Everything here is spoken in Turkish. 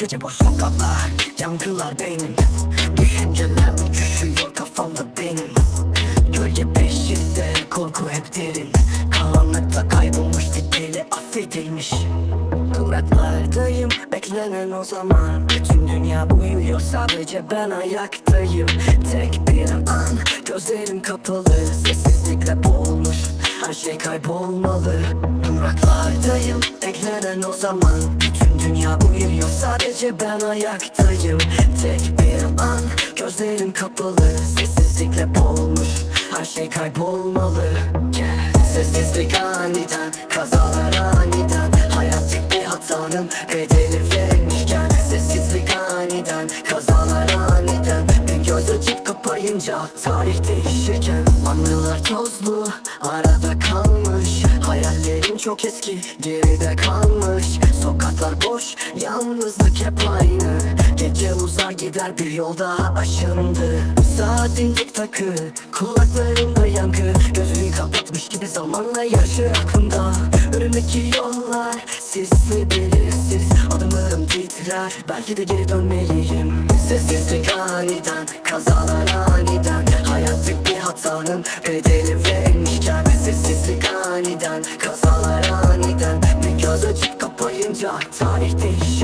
Gece boş sokaklar Yankılar beynim Düşünceler uçuşuyor kafamda benim. Gölge peşinde korku hep derin. Karanlıkta kaybolmuş dili affedilmiş. Duraklardayım beklenen o zaman. Bütün dünya uyuyor sadece ben ayaktayım. Tek bir an gözlerim kapalı. Sessizlikle boğulmuş her şey kaybolmalı. Duraklardayım beklenen o zaman. Bütün dünya uyuyor sadece ben ayaktayım. Tek bir an gözlerim kapalı. Sessizlikle boğulmuş her şey kaybolmalı. Sessizlik aniden kazalar aniden. Hayat tek bir hatanın bedeli verilmişken Sessizlik aniden kazalar aniden. Bir göz açıp kapayınca tarih değişirken. Anılar tozlu arada kalmış. Hayallerim çok eski. Geride kalmış Sokaklar boş yalnızlık hep aynı. Gece uzar gider bir yolda aşındı. Saatin tik takı kulaklarımda yankı. Gözünü kapatmış gibi zamanla yaşı aklımda. Önümdeki yollar sisli belirsiz. Adımlarım titrer belki de geri dönmeliyim. Sessizlik aniden kazalar aniden. Hayat tek bir hatanın bedeli verilmişken Sessizlik aniden kazalar